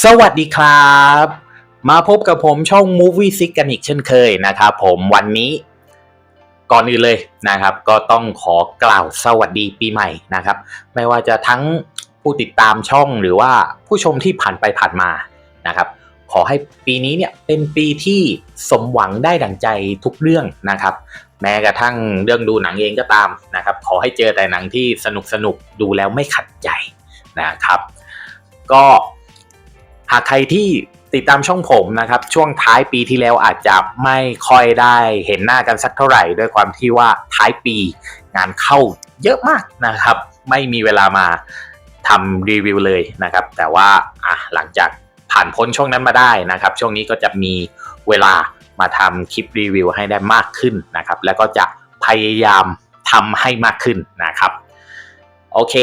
สวัสดีครับ มาพบกับผมช่อง Movie Sick กันอีกเช่นเคยนะครับผมวันนี้ก่อนอื่นเลยนะครับ ก็ต้องขอกล่าวสวัสดีปีใหม่นะครับ ไม่ว่าจะทั้งผู้ติดตามช่องหรือว่าผู้ชมที่ผ่านไปผ่านมานะครับ ขอให้ปีนี้เนี่ยเป็นปีที่สมหวังได้ดั่งใจทุกเรื่องนะครับ แม้กระทั่งเรื่องดูหนังเองก็ตามนะครับ ขอให้เจอแต่หนังที่สนุกสนุกดูแล้วไม่ขัดใจนะครับ ก็ หากใครที่ติดตามช่องผมนะครับ ช่วงท้ายปีที่แล้วอาจจะไม่ค่อยได้เห็นหน้ากันสักเท่าไหร่ ด้วยความที่ว่าท้ายปีงานเข้าเยอะมากนะครับ ไม่มีเวลามาทำรีวิวเลยนะครับ แต่ว่าอะหลังจากผ่านพ้นช่วงนั้นมาได้นะครับ ช่วงนี้ก็จะมีเวลามาทำคลิปรีวิวให้ได้มากขึ้นนะครับ แล้วก็จะพยายามทำให้มากขึ้นนะครับโอเค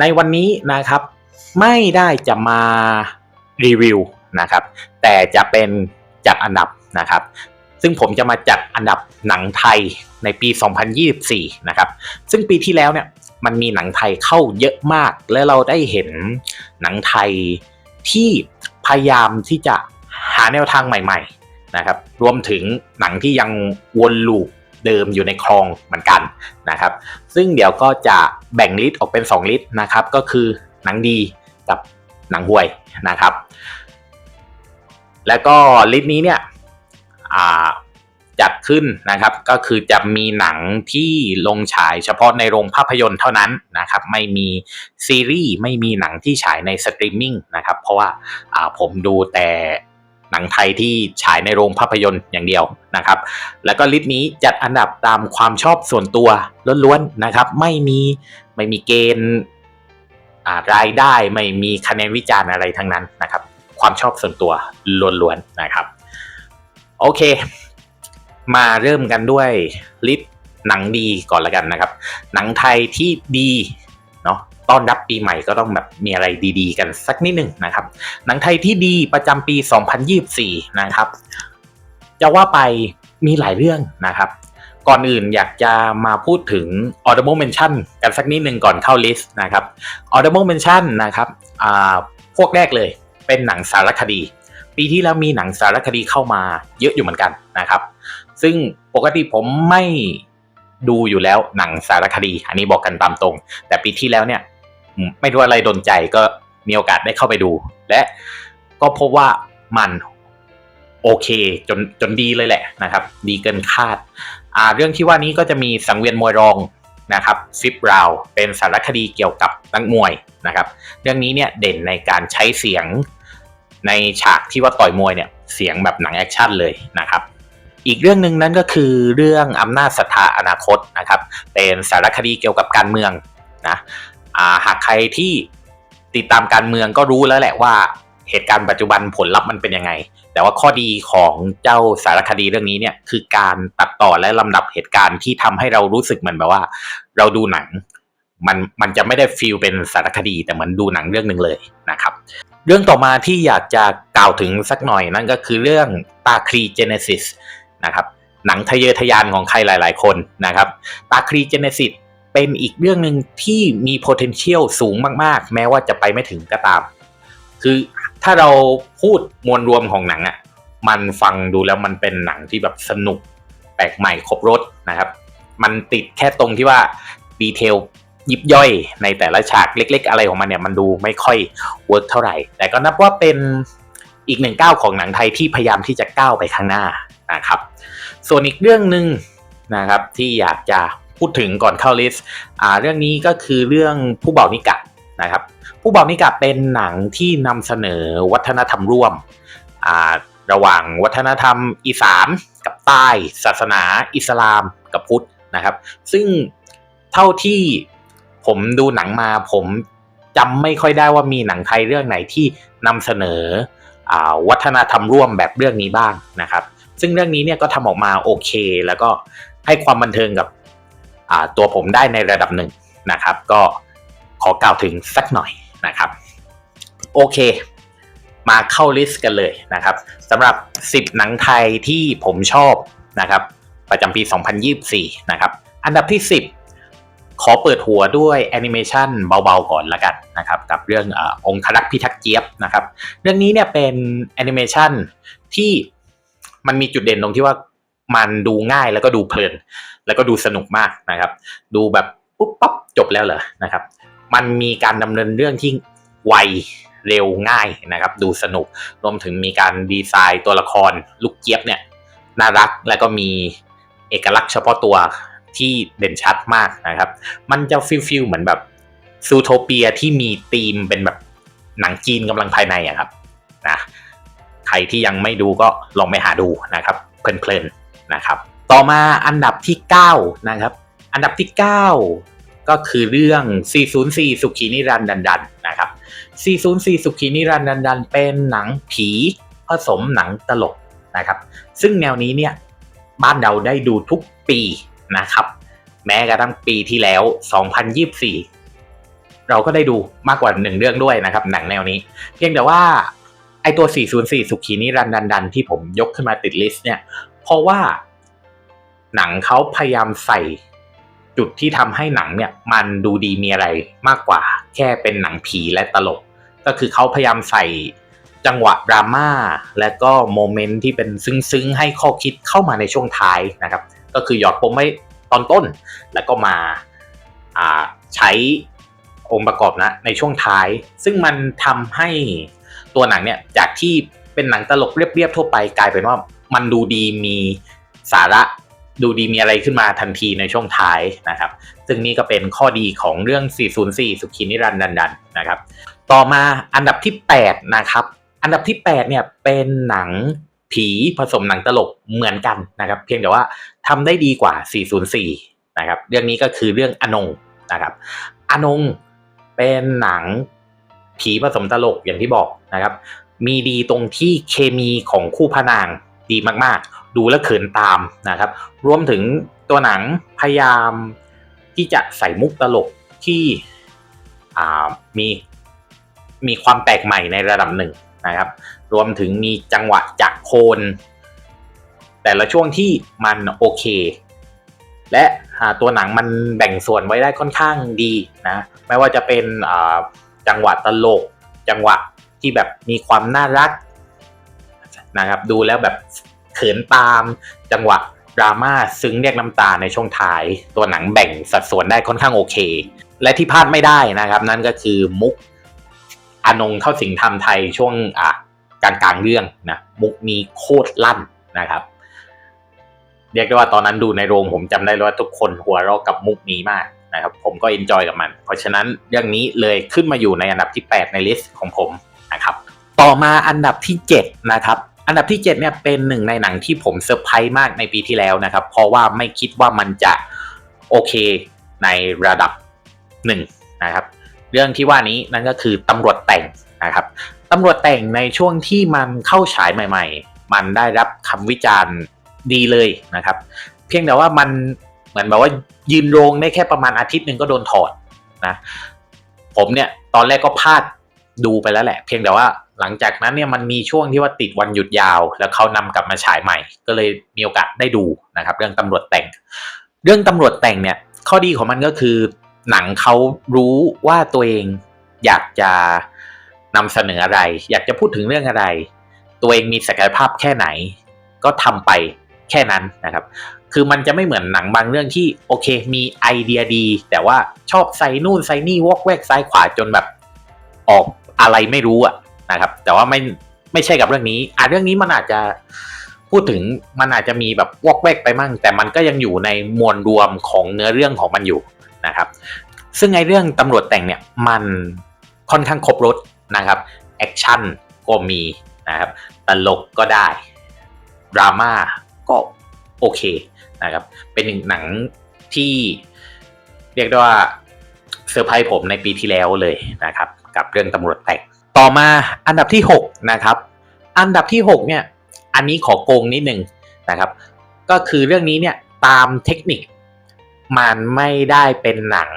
ในวันนี้นะครับไม่ได้จะมา รีวิวนะครับ แต่จะเป็นจัดอันดับนะครับ ซึ่งผมจะมาจัดอันดับหนังไทยในปี 2024 นะครับ ซึ่งปีที่แล้วเนี่ยมันมีหนังไทยเข้าเยอะมาก และเราได้เห็นหนังไทยที่พยายามที่จะหาแนวทางใหม่ๆนะครับ รวมถึงหนังที่ยังวนลูปเดิมอยู่ในคลองเหมือนกันนะครับ ซึ่งเดี๋ยวก็จะแบ่งลิสต์ออกเป็น 2 ลิสต์นะครับ ก็คือหนังดี หนังห่วยนะครับ แล้วก็ลิสต์นี้เนี่ยจัดขึ้นนะครับ ก็คือจะมีหนังที่ลงฉายเฉพาะในโรงภาพยนตร์เท่านั้นนะครับ ไม่มีซีรีส์ไม่มีหนังที่ฉายในสตรีมมิ่งนะครับ เพราะว่าาผมดูแต่หนังไทยที่ฉายในโรงภาพยนตร์อย่างเดียวนะครับ แล้วก็ลิสต์นี้จัดอันดับตามความชอบส่วนตัวล้วนๆนะครับ ไม่มีไม่มีเกณฑ์ รายได้ไม่มีคะแนนวิจารณ์อะไรทั้งนั้นนะครับ ความชอบส่วนตัวล้วนๆนะครับ โอเค มาเริ่มกันด้วยลิสต์หนังดีก่อนละกันนะครับ หนังไทยที่ดีเนาะต้อนรับปีใหม่ก็ต้องแบบมีอะไรดีๆ กันสักนิดหนึ่งนะครับ หนังไทยที่ดีประจำปี 2024 นะครับ จะว่าไปมีหลายเรื่องนะครับ ก่อนอื่นอยากจะมาพูดถึง Audible Mention กันสักนิดหนึ่งก่อนเข้าลิสต์นะครับ Audible Mention นะครับพวกแรกเลยเป็นหนังสารคดี ปีที่แล้วมีหนังสารคดีเข้ามาเยอะอยู่เหมือนกันนะครับ ซึ่งปกติผมไม่ดูอยู่แล้วหนังสารคดี อันนี้บอกกันตามตรง แต่ปีที่แล้วเนี่ยไม่รู้อะไรโดนใจก็มีโอกาสได้เข้าไปดู และก็พบว่ามันโอเคจนจนดีเลยแหละนะครับ ดีเกินคาด อ่าเรื่องที่ว่านี้ก็จะมีสังเวียนมวยรองนะครับฟิปราวเป็นสารคดีเกี่ยวกับนักมวยนะครับ เรื่องนี้เนี่ยเด่นในการใช้เสียงในฉากที่ว่าต่อยมวยเนี่ยเสียงแบบหนังแอคชั่นเลยนะครับอีกเรื่องหนึ่งนั่นก็คือเรื่องอำนาจศรัทธาอนาคตนะครับ เป็นสารคดีเกี่ยวกับการเมืองนะาหากใครที่ติดตามการเมืองก็รู้แล้วแหละว่า เหตุการณ์ปัจจุบันผลลัพธ์มันเป็นยังไง แต่ว่าข้อดีของเจ้าสารคดีเรื่องนี้เนี่ยคือการตัดต่อและลำดับเหตุการณ์ที่ทำให้เรารู้สึกเหมือนแบบว่า เราดูหนังมันมันจะไม่ได้ฟีลเป็นสารคดีแต่เหมือนดูหนังเรื่องหนึ่งเลยนะครับ เรื่องต่อมาที่อยากจะกล่าวถึงสักหน่อยนั่นก็คือเรื่องตาครีเจเนซิสนะครับหนังทะเยอทะยานของใครหลาย ๆ คนนะครับตาครีเจเนซิสเป็นอีกเรื่องหนึ่งที่มี potential สูงมาก ๆ แม้ว่าจะไปไม่ถึงก็ตาม คือ ถ้าเราพูดมวลรวมของหนังอะ่ะมันฟังดูแล้วมันเป็นหนังที่แบบสนุกแปลกใหม่ครบรถนะครับ มันติดแค่ตรงที่ว่าดีเทลยิบย่อยในแต่ละฉากเล็ก ๆ อะไรของมันเนี่ยมันดูไม่ค่อยเวิร์กเท่าไหร่ แต่ก็นับว่าเป็นอีกหนึ่งก้าวของหนังไทยที่พยายามที่จะก้าวไปข้างหน้านะครับ ส่วนอีกเรื่องหนึ่งนะครับที่อยากจะพูดถึงก่อนเข้าลิสต์อ่าเรื่องนี้ก็คือเรื่องผู้เบานิกะนะครับ ผู้เบานิกะเป็นหนังที่นำเสนอวัฒนธรรมร่วม ระหว่างวัฒนธรรมอีสานกับใต้ ศาสนาอิสลามกับพุทธนะครับ ซึ่งเท่าที่ผมดูหนังมาผมจำไม่ค่อยได้ว่ามีหนังไทยเรื่องไหนที่นำเสนออวัฒนธรรมร่วมแบบเรื่องนี้บ้างนะครับ ซึ่งเรื่องนี้เนี่ยก็ทำออกมาโอเค แล้วก็ให้ความบันเทิงกับตัวผมได้ในระดับหนึ่งนะครับ ก็ขอกล่าวถึงสักหน่อย นะครับ โอเค มาเข้าลิสต์กันเลยนะครับสำหรับ 10 หนังไทยที่ผมชอบนะครับ ประจำปี 2024 นะครับ อันดับที่ 10 ขอเปิดหัวด้วยแอนิเมชันเบาๆก่อนละกันนะครับ กับเรื่องอองครักษ์พิทักษ์เจี๊ยบนะครับ เรื่องนี้เนี่ยเป็นแอนิเมชันที่มันมีจุดเด่นตรงที่ว่ามันดูง่ายแล้วก็ดูเพลิน แล้วก็ดูสนุกมากนะครับ ดูแบบปุ๊บปั๊บจบแล้วเหรอนะครับ มันมีการดำเนินเรื่องที่ไวเร็วง่ายนะครับ ดูสนุกรวมถึงมีการดีไซน์ตัวละครลูกเจี๊ยบเนี่ยน่ารักแล้วก็มีเอกลักษณ์เฉพาะตัวที่เด่นชัดมากนะครับ มันจะฟิลฟิลเหมือนแบบซูโทเปียที่มีธีมเป็นแบบหนังจีนกำลังภายในอะครับนะใครที่ยังไม่ดูก็ลองไปหาดูนะครับเพลินๆนะครับ ต่อมาอันดับที่ 9 นะครับ อันดับที่ 9 ก็คือเรื่อง 404 สุขีนิรันดร์ดันนะครับ 404 สุขีนิรันดร์ดันเป็นหนังผีผสมหนังตลกนะครับ ซึ่งแนวนี้เนี่ยบ้านเราได้ดูทุกปีนะครับ แม้กระทั่งปีที่แล้ว 2024 เราก็ได้ดูมากกว่าหนึ่งเรื่องด้วยนะครับ หนังแนวนี้ เพียงแต่ว่าไอตัว 404 สุขีนิรันดร์ดันที่ผมยกขึ้นมาติดลิสต์เนี่ย เพราะว่าหนังเขาพยายามใส่ จุดที่ทำให้หนังเนี่ยมันดูดีมีอะไรมากกว่า แค่เป็นหนังผีและตลก ก็คือเขาพยายามใส่จังหวะดราม่าและก็โมเมนต์ที่เป็นซึ้งๆ ให้ข้อคิดเข้ามาในช่วงท้ายนะครับ ก็คือหยอดปมไว้ตอนต้น แล้วก็มาาใช้องค์ประกอบนะในช่วงท้าย ซึ่งมันทำให้ตัวหนังเนี่ยจากที่เป็นหนังตลกเรียบๆทั่วไปกลายเป็นว่ามันดูดีมีสาระ ดูดีมีอะไรขึ้นมาทันทีในช่วงท้ายนะครับ ซึ่งนี่ก็เป็นข้อดีของเรื่อง 404 สุขีนิรันดร์ดันนะครับ ต่อมาอันดับที่ 8 นะครับ อันดับที่ 8 เนี่ยเป็นหนังผีผสมหนังตลกเหมือนกันนะครับ เพียงแต่ว่าทำได้ดีกว่า 404 นะครับ เรื่องนี้ก็คือเรื่องอนงนะครับ อนงเป็นหนังผีผสมตลกอย่างที่บอกนะครับ มีดีตรงที่เคมีของคู่พระนางดีมากๆ ดูแล้วเขินตามนะครับ รวมถึงตัวหนังพยายามที่จะใส่มุกตลกที่มีมีความแปลกใหม่ในระดับหนึ่งนะครับ รวมถึงมีจังหวะจากโคน แต่ละช่วงที่มันโอเค และาตัวหนังมันแบ่งส่วนไว้ได้ค่อนข้างดีนะ ไม่ว่าจะเป็นจังหวะตลก จังหวะที่แบบมีความน่ารักนะครับ ดูแล้วแบบ เขินตาม จังหวะดราม่าซึ้งเรียกน้ำตาในช่วงท้าย ตัวหนังแบ่งสัดส่วนได้ค่อนข้างโอเค และที่พลาดไม่ได้นะครับ นั่นก็คือมุกอนงเข้าสิงทำไทยช่วงอะกลางกลางเรื่องนะมุกนี้โคตรลั่นนะครับเรียกได้ว่าตอนนั้นดูในโรงผมจำได้เลยว่าทุกคนหัวเราะกับมุกนี้มากนะครับ ผมก็เอนจอยกับมัน เพราะฉะนั้นเรื่องนี้เลยขึ้นมาอยู่ในอันดับที่ 8 ในลิสต์ของผมนะครับ ต่อมาอันดับที่ 7 นะครับ อันดับที่ 7 เนี่ยเป็นหนึ่งในหนังที่ผมเซอร์ไพรส์มากในปีที่แล้วนะครับ เพราะว่าไม่คิดว่ามันจะโอเคในระดับหนึ่งนะครับ เรื่องที่ว่านี้นั่นก็คือตำรวจแต่งนะครับตำรวจแต่งในช่วงที่มันเข้าฉายใหม่ ๆ มันได้รับคำวิจารณ์ดีเลยนะครับ เพียงแต่ว่ามันเหมือนแบบว่ายืนโรงได้แค่ประมาณอาทิตย์หนึ่งก็โดนถอดนะผมเนี่ยตอนแรกก็พลาด ดูไปแล้วแหละ เพียงแต่ว่าหลังจากนั้นเนี่ยมันมีช่วงที่ว่าติดวันหยุดยาว แล้วเขานำกลับมาฉายใหม่ ก็เลยมีโอกาสได้ดูนะครับ เรื่องตำรวจแต่ง เรื่องตำรวจแต่งเนี่ย ข้อดีของมันก็คือ หนังเขารู้ว่าตัวเองอยากจะนำเสนออะไร อยากจะพูดถึงเรื่องอะไร ตัวเองมีศักยภาพแค่ไหน ก็ทำไปแค่นั้นนะครับ คือมันจะไม่เหมือนหนังบางเรื่องที่โอเค มีไอเดียดี แต่ว่าชอบใส่นู่นใส่นี่วอกแวกซ้ายขวาจนแบบออก อะไรไม่รู้อะนะครับ แต่ว่าไม่ไม่ใช่กับเรื่องนี้อะเรื่องนี้มันอาจจะพูดถึงมันอาจจะมีแบบวอกแวกไปมั่ง แต่มันก็ยังอยู่ในมวลรวมของเนื้อเรื่องของมันอยู่นะครับ ซึ่งไอเรื่องตำรวจแต่งเนี่ยมันค่อนข้างครบรถนะครับแอคชั่นก็มีนะครับตลกก็ได้ดราม่าก็โอเคนะครับ เป็นหนึ่งหนังที่เรียกได้ว่าเซอร์ไพรส์ผมในปีที่แล้วเลยนะครับ กับเรื่องตำรวจแต่งต่อมาอันดับที่ 6 นะครับ อันดับที่ 6 เนี่ย อันนี้ขอโกงนิดหนึ่งนะครับ ก็คือเรื่องนี้เนี่ยตามเทคนิค มันไม่ได้เป็นหนัง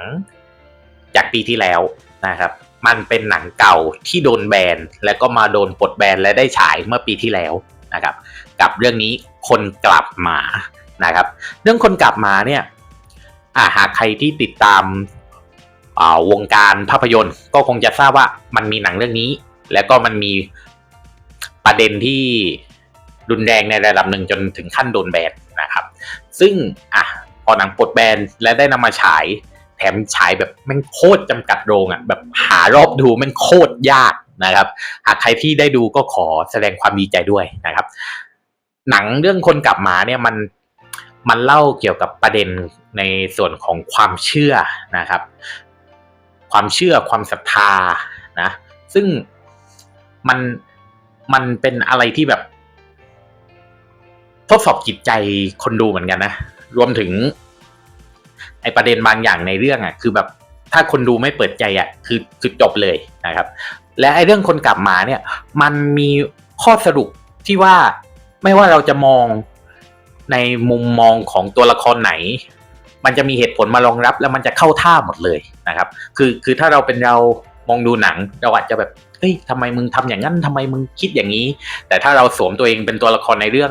จากปีที่แล้วนะครับ มันเป็นหนังเก่าที่โดนแบนแล้วก็มาโดนปลดแบนและได้ฉายเมื่อปีที่แล้วนะครับ กับเรื่องนี้คนกลับมานะครับ เรื่องคนกลับมาเนี่ยอ่าหากใครที่ติดตาม วงการภาพยนตร์ ก็คงจะทราบว่ามันมีหนังเรื่องนี้ แล้วก็มันมีประเด็นที่รุนแรงในระดับหนึ่งจนถึงขั้นโดนแบนนะครับ ซึ่งอะพอหนังปลดแบนและได้นำมาฉาย แถมฉายแบบแม่งโคตรจำกัดโรงอะแบบหารอบดูแม่งโคตรยากนะครับ หากใครที่ได้ดูก็ขอแสดงความดีใจด้วยนะครับ หนังเรื่องคนกลับมาเนี่ยมันมันเล่าเกี่ยวกับประเด็นในส่วนของความเชื่อนะครับ ความเชื่อความศรัทธานะซึ่งมันมันเป็นอะไรที่แบบ ทดสอบจิตใจคนดูเหมือนกันนะ รวมถึง ไอประเด็นบางอย่างในเรื่องอะ คือแบบถ้าคนดูไม่เปิดใจอะ คือคือจบเลยนะครับ และไอเรื่องคนกลับมาเนี่ย มันมีข้อสรุปที่ว่าไม่ว่าเราจะมองในมุมมองของตัวละครไหน มันจะมีเหตุผลมารองรับแล้วมันจะเข้าท่าหมดเลยนะครับ คือคือถ้าเราเป็นเรามองดูหนังเราอาจจะแบบเฮ้ยทำไมมึงทำอย่างนั้นทำไมมึงคิดอย่างนี้ แต่ถ้าเราสวมตัวเองเป็นตัวละครในเรื่อง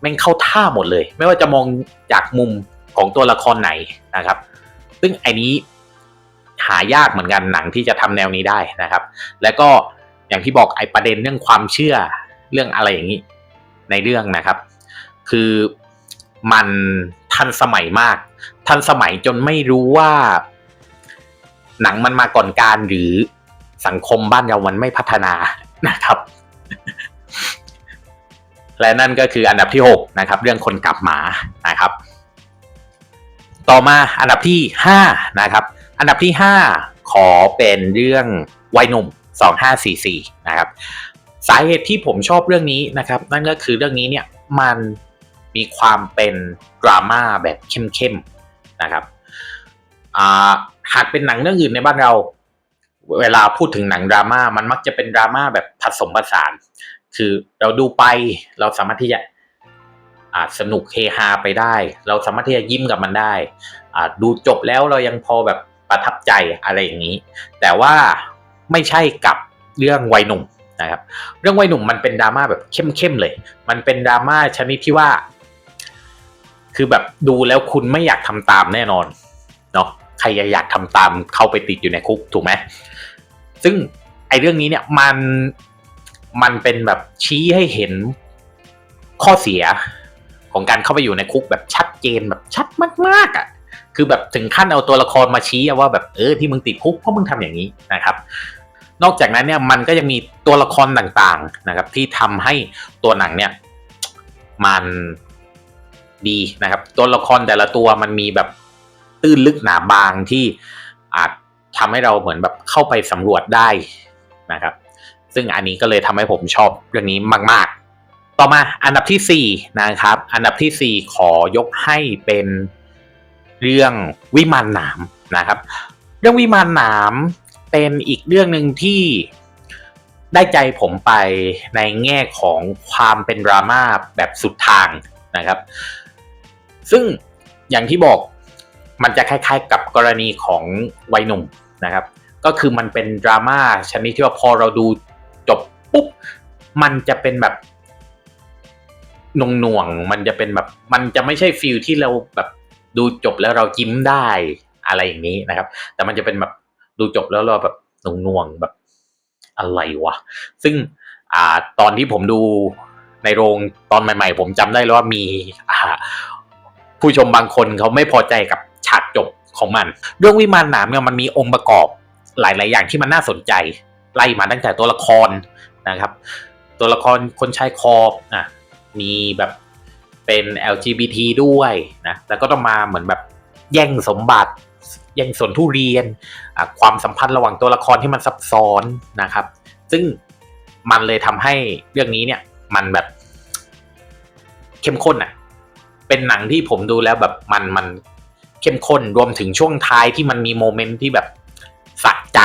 แม่งเข้าท่าหมดเลย ไม่ว่าจะมองจากมุมของตัวละครไหนนะครับ ซึ่งไอ้นี้หายากเหมือนกันหนังที่จะทำแนวนี้ได้นะครับ แล้วก็อย่างที่บอกไอ้ประเด็นเรื่องความเชื่อเรื่องอะไรอย่างนี้ในเรื่องนะครับ คือมัน ทันสมัยมาก ทันสมัยจนไม่รู้ว่า หนังมันมาก่อนการหรือสังคมบ้านเรามันไม่พัฒนานะครับ และนั่นก็คืออันดับที่ 6 นะครับ เรื่องคนกลับหมานะครับ ต่อมาอันดับที่ 5 นะครับ อันดับที่ 5 ขอเป็นเรื่องวัยหนุ่ม 2544 นะครับ สาเหตุที่ผมชอบเรื่องนี้นะครับ นั่นก็คือเรื่องนี้เนี่ยมัน มีความเป็นดราม่าแบบเข้มๆนะครับหากเป็นหนังเรื่องอื่นในบ้านเรา เวลาพูดถึงหนังดราม่ามันมักจะเป็นดราม่าแบบผสมผสาน คือเราดูไปเราสามารถที่จะสนุกเฮฮาไปได้ เราสามารถที่จะยิ้มกับมันได้ดูจบแล้วเรายังพอแบบประทับใจอะไรอย่างนี้ แต่ว่าไม่ใช่กับเรื่องวัยหนุ่มนะครับ เรื่องวัยหนุ่มมันเป็นดราม่าแบบเข้มๆเลย มันเป็นดราม่าชนิดที่ว่า คือแบบดูแล้วคุณไม่อยากทำตามแน่นอนเนาะใครอยากทำตามเข้าไปติดอยู่ในคุกถูกไหมซึ่งไอ้เรื่องนี้เนี่ยมันมันเป็นแบบชี้ให้เห็นข้อเสียของการเข้าไปอยู่ในคุกแบบชัดเจนแบบชัดมากๆอะ่ะคือแบบถึงขั้นเอาตัวละครมาชี้ว่าแบบเออที่มึงติดคุกเพราะมึงทำอย่างนี้นะครับ นอกจากนั้นเนี่ยมันก็ยังมีตัวละครต่างๆนะครับ ที่ทำให้ตัวหนังเนี่ย มัน ดีนะครับ ตัวละครแต่ละตัวมันมีแบบตื้นลึกหนาบางที่อาจทำให้เราเหมือนแบบเข้าไปสำรวจได้นะครับ ซึ่งอันนี้ก็เลยทำให้ผมชอบเรื่องนี้มาก ๆ ต่อมาอันดับที่4นะครับ อันดับที่4ขอยกให้เป็นเรื่องวิมานหนามนะครับ เรื่องวิมานหนามเป็นอีกเรื่องหนึ่งที่ได้ใจผมไปในแง่ของความเป็นดราม่าแบบสุดทางนะครับ ซึ่งอย่างที่บอกมันจะคล้าย ๆ กับกรณีของวัยหนุ่มนะครับ ก็คือมันเป็นดราม่าชนิดที่ว่าพอเราดูจบปุ๊บมันจะเป็นแบบหน่วงมันจะเป็นแบบ มันจะไม่ใช่ฟิลที่เราแบบดูจบแล้วเรายิ้มได้อะไรอย่างนี้นะครับ แต่มันจะเป็นแบบดูจบแล้วเราแบบหน่วงแบบอะไรวะ ซึ่งอ่าตอนที่ผมดูในโรงตอนใหม่ ๆ ผมจำได้แล้วว่ามีอ่า ผู้ชมบางคนเขาไม่พอใจกับฉากจบของมัน เรื่องวิมานหนามเนี่ยมันมีองค์ประกอบหลาย ๆ อย่างที่มันน่าสนใจไล่มาตั้งแต่ตัวละครนะครับ ตัวละครคนชายคอบอะมีแบบเป็น LGBT ด้วยนะแล้วก็ต้องมาเหมือนแบบแย่งสมบัติแย่งสนทุเรียนความสัมพันธ์ระหว่างตัวละครที่มันซับซ้อนนะครับ ซึ่งมันเลยทำให้เรื่องนี้เนี่ยมันแบบเข้มข้นอะ เป็นหนังที่ผมดูแล้วแบบมันมันเข้มข้นรวมถึงช่วงท้ายที่มันมีโมเมนต์ที่แบบสะใจ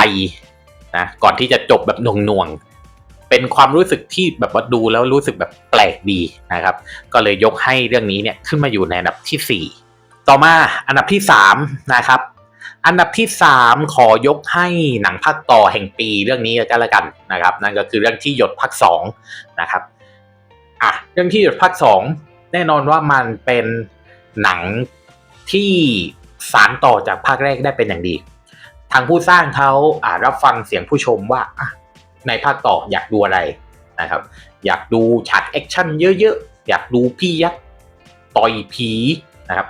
นะก่อนที่จะจบแบบหน่วงๆเป็นความรู้สึกที่แบบว่าดูแล้วรู้สึกแบบแปลกดีนะครับ ก็เลยยกให้เรื่องนี้เนี่ยขึ้นมาอยู่ในอันดับที่ 4 ต่อมาอันดับที่3นะครับ อันดับที่ 3 ขอยกให้หนังภาคต่อแห่งปีเรื่องนี้ก็แล้วกันนะครับ นั่นก็คือเรื่องที่หยดภาค2นะครับอะเรื่องที่หยดภาค2 แน่นอนว่ามันเป็นหนังที่สารต่อจากภาคแรกได้เป็นอย่างดี ทางผู้สร้างเขาอ่ารับฟังเสียงผู้ชมว่าในภาคต่ออยากดูอะไรนะครับ อยากดูฉากแอคชั่นเยอะๆ อยากดูพี่ยักษ์ต่อยผีนะครับ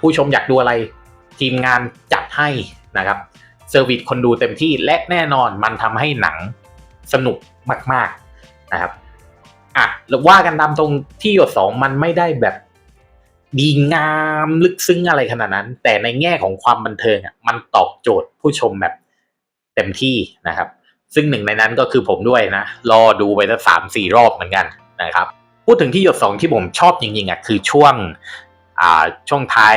ผู้ชมอยากดูอะไรทีมงานจัดให้นะครับเซอร์วิสคนดูเต็มที่และแน่นอนมันทำให้หนังสนุกมาก ๆนะครับ อะแล้วว่ากันตามตรงที่หยดสองมันไม่ได้แบบดีงามลึกซึ้งอะไรขนาดนั้น แต่ในแง่ของความบันเทิงอะมันตอบโจทย์ผู้ชมแบบเต็มที่นะครับ ซึ่งหนึ่งในนั้นก็คือผมด้วยนะ รอดูไปตั้งสามสี่รอบเหมือนกันนะครับ พูดถึงที่หยดสองที่ผมชอบจริงๆอะคือช่วงอ่าช่วงท้าย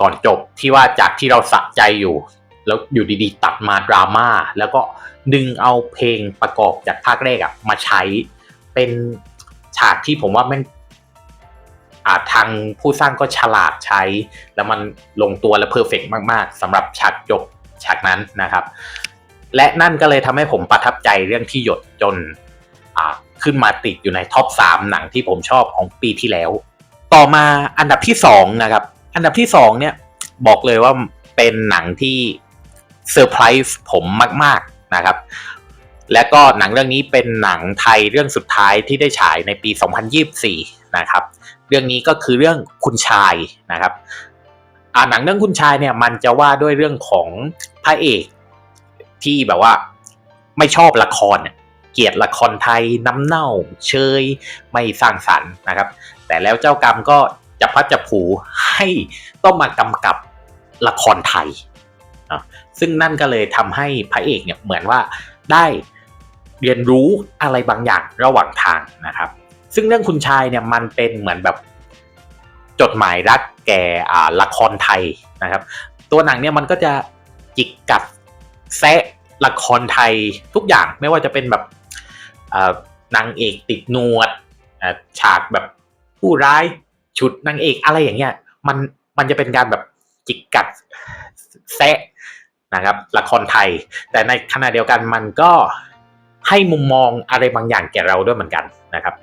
ก่อนจบที่ว่าจากที่เราสะใจอยู่ แล้วอยู่ดีๆ ตัดมาดราม่าแล้วก็ดึงเอาเพลงประกอบจากภาคแรกอะมาใช้เป็นฉากที่ผมว่าแม่งอาทางผู้สร้างก็ฉลาดใช้ แล้วมันลงตัวและเพอร์เฟกมากๆสำหรับฉากจบฉากนั้นนะครับ และนั่นก็เลยทำให้ผมประทับใจเรื่องที่หยดจนขึ้นมาติดอยู่ในท็อป 3 หนังที่ผมชอบของปีที่แล้ว ต่อมาอันดับที่ 2 นะครับ อันดับที่ 2 เนี่ยบอกเลยว่าเป็นหนังที่ เซอร์ไพรส์ผมมาก ๆนะครับ และก็หนังเรื่องนี้เป็นหนังไทยเรื่องสุดท้ายที่ได้ฉายในปี 2024 นะครับ เรื่องนี้ก็คือเรื่องคุณชายนะครับอ่าหนังเรื่องคุณชายเนี่ยมันจะว่าด้วยเรื่องของพระเอกที่แบบว่าไม่ชอบละครเกียเกลียดละครไทยน้ำเน่า เชยไม่สร้างสรรค์นะครับ แต่แล้วเจ้ากรรมก็จะพัดจะผูให้ต้องมากำกับละครไทย ซึ่งนั่นก็เลยทำให้พระเอกเนี่ยเหมือนว่าได้เรียนรู้อะไรบางอย่างระหว่างทางนะครับ ซึ่งเรื่องคุณชายเนี่ยมันเป็นเหมือนแบบจดหมายรักแก่ละครไทยนะครับ ตัวหนังเนี่ยมันก็จะจิกกัดแซะละครไทยทุกอย่างไม่ว่าจะเป็นแบบนางเอกติดนวดฉากแบบผู้ร้ายฉุดนางเอกอะไรอย่างเงี้ยมันมันจะเป็นการแบบจิกกัดแซะ นะครับละครไทย แต่ในขณะเดียวกันมันก็ให้มุมมองอะไรบางอย่างแก่เราด้วยเหมือนกันนะครับ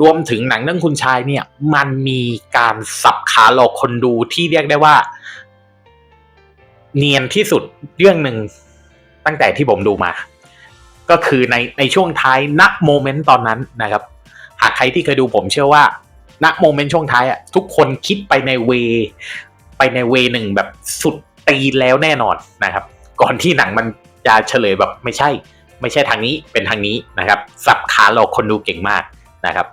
รวมถึงหนังเรื่องคุณชายเนี่ยมันมีการสับขาหลอกคนดูที่เรียกได้ว่า เนียนที่สุดเรื่องหนึ่งตั้งแต่ที่ผมดูมา ก็คือในในช่วงท้ายณโมเมนต์ตอนนั้นนะครับ หากใครที่เคยดูผมเชื่อว่าณโมเมนต์ช่วงท้ายอะทุกคนคิดไปในเว ไปในเวหนึ่งแบบสุด ตีแล้วแน่นอนนะครับ ก่อนที่หนังมันจะเฉลยแบบไม่ใช่ ไม่ใช่ทางนี้เป็นทางนี้นะครับ สับขาหลอกคนดูเก่งมากนะครับ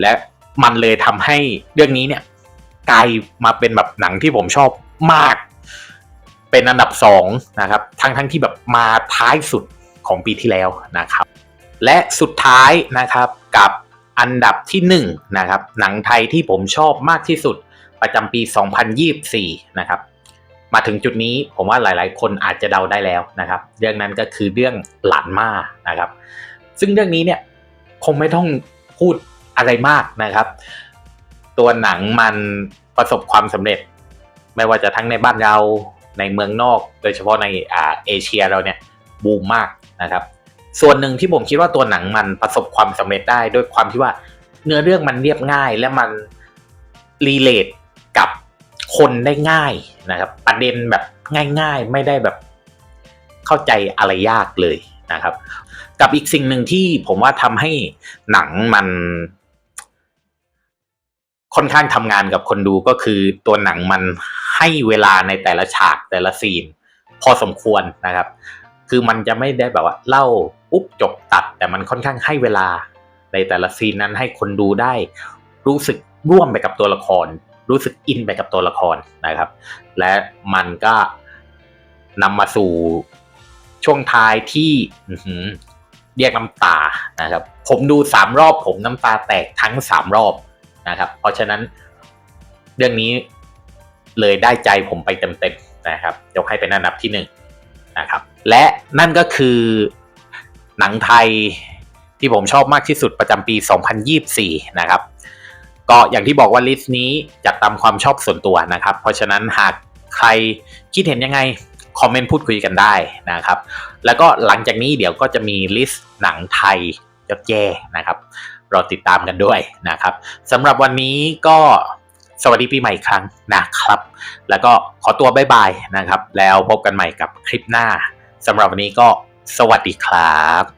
และมันเลยทำให้เรื่องนี้เนี่ยกลายมาเป็นแบบหนังที่ผมชอบมาก เป็นอันดับสองนะครับ ทั้งทั้งที่แบบมาท้ายสุดของปีที่แล้วนะครับ และสุดท้ายนะครับกับอันดับที่หนึ่งนะครับหนังไทยที่ผมชอบมากที่สุดประจำปี 2024 นะครับ มาถึงจุดนี้ผมว่าหลายๆ คนอาจจะเดาได้แล้วนะครับ เรื่องนั้นก็คือเรื่องหลานมานะครับ ซึ่งเรื่องนี้เนี่ยคงไม่ต้องพูดอะไรมากนะครับ ตัวหนังมันประสบความสำเร็จ ไม่ว่าจะทั้งในบ้านเราในเมืองนอก โดยเฉพาะในอ่าเอเชียเราเนี่ยบูมมากนะครับ ส่วนหนึ่งที่ผมคิดว่าตัวหนังมันประสบความสำเร็จได้ด้วยความที่ว่าเนื้อเรื่องมันเรียบง่ายและมันรีเลทกับ คนได้ง่ายนะครับ ประเด็นแบบง่าย ๆ ไม่ได้แบบเข้าใจอะไรยากเลยนะครับ กับอีกสิ่งหนึ่งที่ผมว่าทำให้หนังมัน ค่อนข้างทำงานกับคนดูก็คือตัวหนังมันให้เวลาในแต่ละฉากแต่ละซีน พอสมควรนะครับ คือมันจะไม่ได้แบบว่า เล่าปุ๊บจบตัด แต่มันค่อนข้างให้เวลาในแต่ละซีนนั้นให้คนดูได้ รู้สึกร่วมไปกับตัวละคร รู้สึกอินไปกับตัวละครนะครับ และมันก็นำมาสู่ช่วงท้ายที่เรียกน้ำตานะครับ ผมดูสามรอบผมน้ำตาแตกทั้งสามรอบนะครับ เพราะฉะนั้นเรื่องนี้เลยได้ใจผมไปเต็มๆนะครับยกให้เป็นอันดับที่หนึ่งนะครับ และนั่นก็คือหนังไทยที่ผมชอบมากที่สุดประจำปี 2024 นะครับ ก็อย่างที่บอกว่าลิสต์นี้จัดตามความชอบส่วนตัวนะครับ เพราะฉะนั้นหากใครคิดเห็นยังไงคอมเมนต์พูดคุยกันได้นะครับ แล้วก็หลังจากนี้เดี๋ยวก็จะมีลิสต์หนังไทยยอดแย่นะครับรอติดตามกันด้วยนะครับสำหรับวันนี้ก็สวัสดีปีใหม่อีกครั้งนะครับ แล้วก็ขอตัวบ๊ายบายนะครับ แล้วพบกันใหม่กับคลิปหน้าสำหรับวันนี้ก็สวัสดีครับ